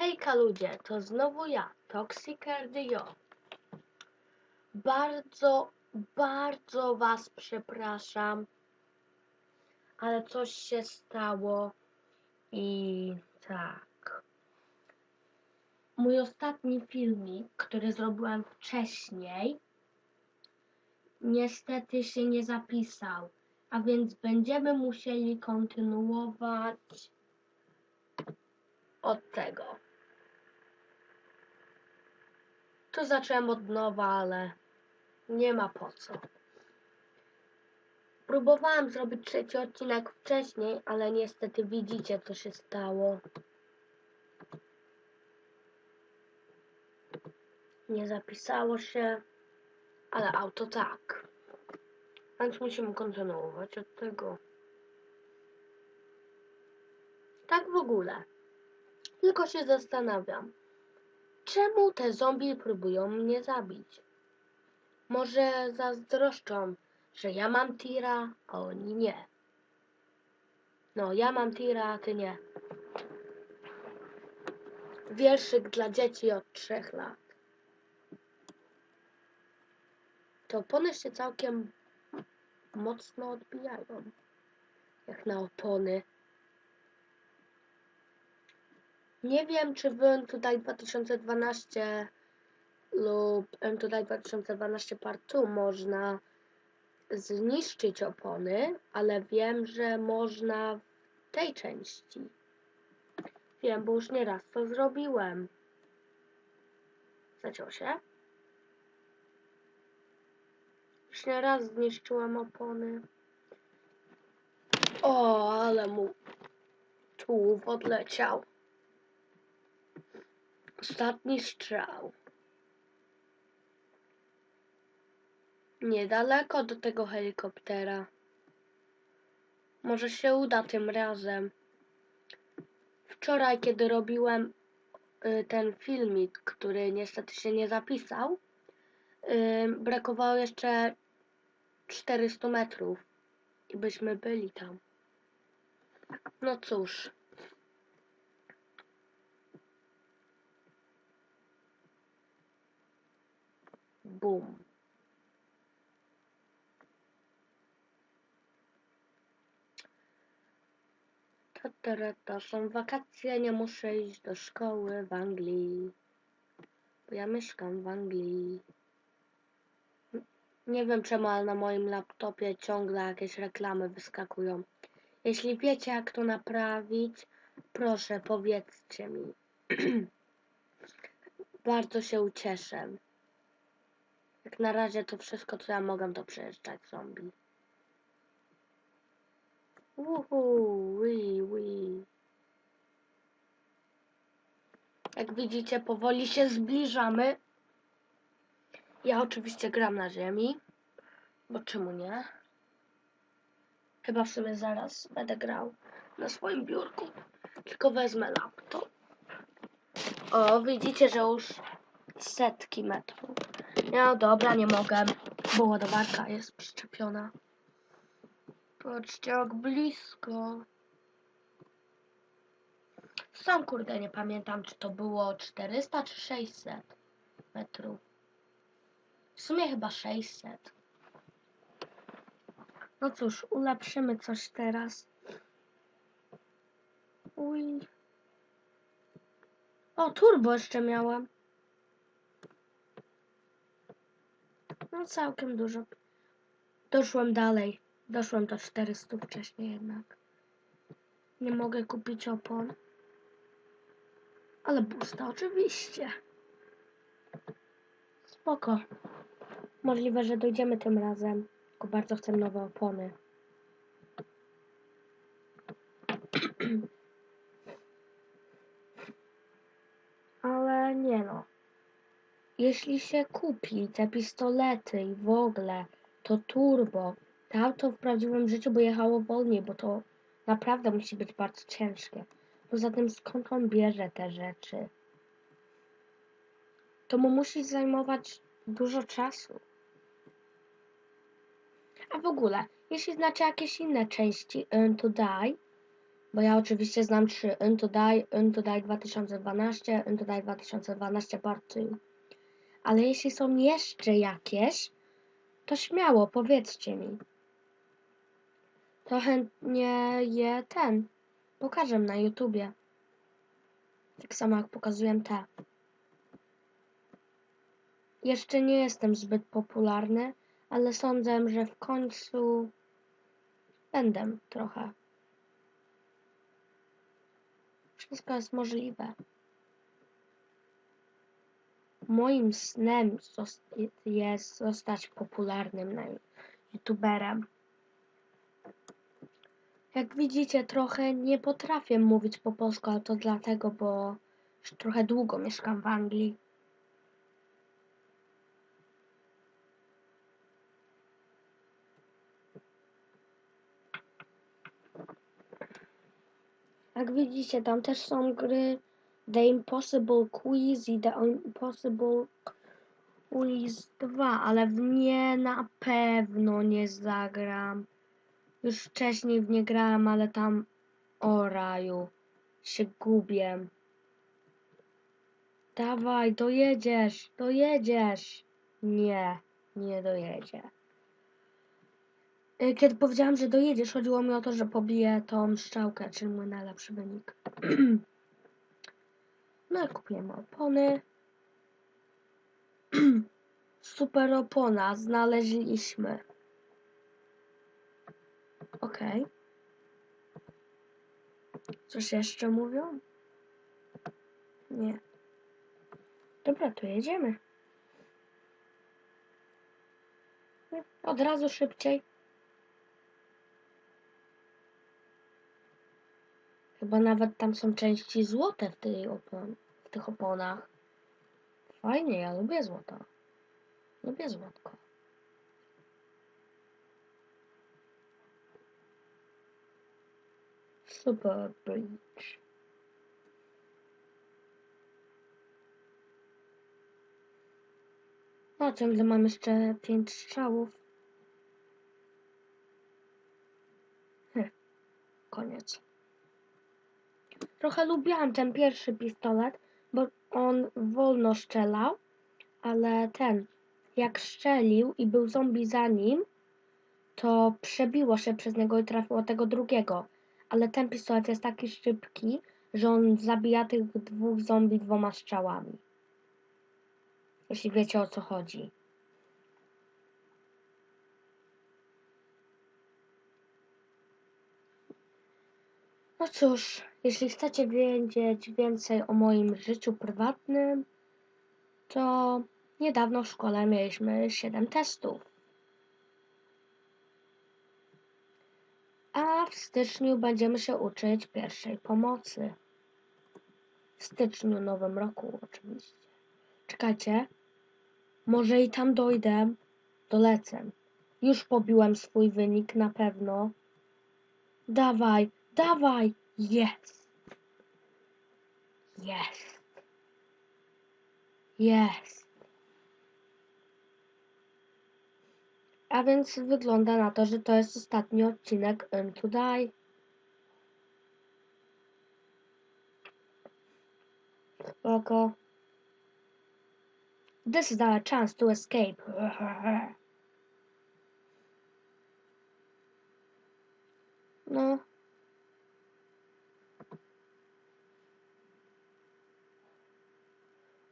Hejka ludzie, to znowu ja, Toxicardio. Bardzo, bardzo was przepraszam, ale coś się stało i tak. Mój ostatni filmik, który zrobiłem wcześniej, niestety się nie zapisał, a więc będziemy musieli kontynuować od tego. Tu zacząłem od nowa, ale nie ma po co. Próbowałem zrobić trzeci odcinek wcześniej, ale niestety widzicie co się stało. Nie zapisało się, ale auto tak. Więc musimy kontynuować od tego. Tak w ogóle. Tylko się zastanawiam, czemu te zombie próbują mnie zabić? Może zazdroszczą, że ja mam tira, a oni nie. No, ja mam tira, a ty nie. Wierszyk dla dzieci od trzech lat. Te opony się całkiem mocno odbijają. Jak na opony. Nie wiem, czy w tutaj 2012 lub tutaj 2012 Part 2 można zniszczyć opony, ale wiem, że można w tej części. Wiem, bo już nieraz to zrobiłem. Zaciął się? Już nieraz zniszczyłem opony. O, ale mu tułów odleciał. Ostatni strzał. Niedaleko do tego helikoptera. Może się uda tym razem. Wczoraj, kiedy robiłem y, ten filmik, który niestety się nie zapisał, y, brakowało jeszcze 400 metrów i byśmy byli tam. No cóż. Bum. To, są wakacje, nie muszę iść do szkoły w Anglii. Bo ja mieszkam w Anglii. Nie wiem czemu, ale na moim laptopie ciągle jakieś reklamy wyskakują. Jeśli wiecie jak to naprawić, proszę powiedzcie mi. Bardzo się ucieszę. Jak na razie to wszystko co ja mogę to przejeżdżać zombie. Uhu, wi, wi. Jak widzicie, powoli się zbliżamy. Ja oczywiście gram na ziemi, bo czemu nie? Chyba w sumie zaraz będę grał na swoim biurku. Tylko wezmę laptop. O, widzicie, że już setki metrów. No dobra, nie mogę, bo ładowarka jest przyczepiona. Patrzcie jak blisko. Sam kurde nie pamiętam, czy to było 400 czy 600 metrów. W sumie chyba 600. No cóż, ulepszymy coś teraz. Uj. O, turbo jeszcze miałem. No całkiem dużo. Doszłem dalej. Doszłem do 400 wcześniej jednak. Nie mogę kupić opon. Ale busta oczywiście. Spoko. Możliwe, że dojdziemy tym razem. Tylko bardzo chcę nowe opony. Ale nie no. Jeśli się kupi te pistolety i w ogóle to turbo, to auto w prawdziwym życiu by jechało wolniej, bo to naprawdę musi być bardzo ciężkie. Poza tym skąd on bierze te rzeczy? To mu musi zajmować dużo czasu. A w ogóle, jeśli znacie jakieś inne części Earn to Die, Bo ja oczywiście znam trzy. Into Die, Into Die 2012, Into Die 2012 Part 2. Ale jeśli są jeszcze jakieś, to śmiało, powiedzcie mi. To chętnie je ten pokażę na YouTubie. Tak samo jak pokazuję te. Jeszcze nie jestem zbyt popularny, ale sądzę, że w końcu będę trochę. Wszystko jest możliwe. Moim snem jest zostać popularnym youtuberem. Jak widzicie, trochę nie potrafię mówić po polsku, ale to dlatego, bo już trochę długo mieszkam w Anglii. Jak widzicie, tam też są gry The Impossible Quiz i The Impossible Quiz 2, ale w nie na pewno nie zagram. Już wcześniej w nie grałem, ale tam o raju się gubię. Dawaj, dojedziesz, dojedziesz. Nie, nie dojedzie. Y, Kiedy powiedziałam, że dojedziesz, chodziło mi o to, że pobiję tą strzałkę, czyli mój najlepszy wynik. no i kupiłem opony. Super opona znaleźliśmy. Okej. Coś jeszcze mówią? Nie. Dobra, to jedziemy. Od razu szybciej. Chyba nawet tam są części złote w, tej opon w tych oponach. Fajnie, ja lubię złoto. Lubię złotko. Super Bridge. No, ciągle mam jeszcze pięć strzałów. Trochę lubiłam ten pierwszy pistolet, bo on wolno strzelał, ale ten, jak strzelił i był zombie za nim, to przebiło się przez niego i trafiło tego drugiego. Ale ten pistolet jest taki szybki, że on zabija tych dwóch zombie dwoma strzałami. Jeśli wiecie o co chodzi. No cóż, jeśli chcecie wiedzieć więcej o moim życiu prywatnym, to niedawno w szkole mieliśmy 7 testów. A w styczniu będziemy się uczyć pierwszej pomocy. W styczniu, nowym roku oczywiście. Czekajcie, może i tam dojdę, dolecę. Już pobiłem swój wynik na pewno. Dawaj, dawaj, jest. Jest. Jest. A więc wygląda na to, że to jest ostatni odcinek Into Die. Spoko. This is our chance to escape. No.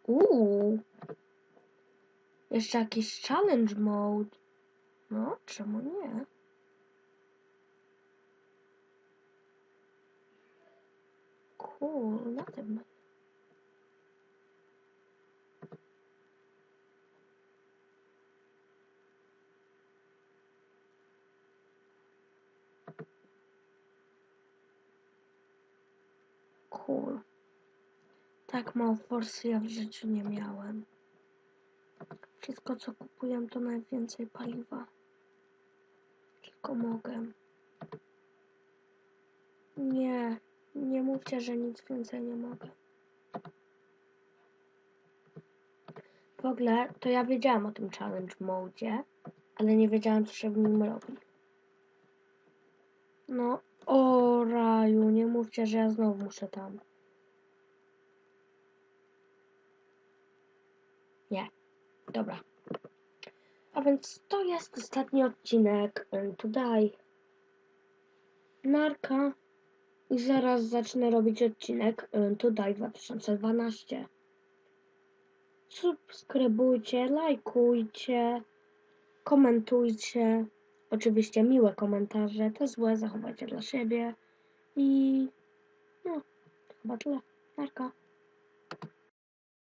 Uuu. Jeszcze jakiś challenge mode. No, czemu nie? Cool, na tym. Cool. Tak mało forsy ja w życiu nie miałem. Wszystko co kupuję to najwięcej paliwa. Tylko mogę. Nie, nie mówcie, że nic więcej nie mogę. W ogóle to ja wiedziałam o tym challenge mode, ale nie wiedziałam co się w nim robi. No, O raju, nie mówcie, że ja znowu muszę tam. Nie. Dobra. A więc to jest ostatni odcinek tutaj. Narka. I zaraz zacznę robić odcinek tutaj 2012. Subskrybujcie, lajkujcie, komentujcie. Oczywiście miłe komentarze, te złe zachowajcie dla siebie. I no, chyba tyle. Narka.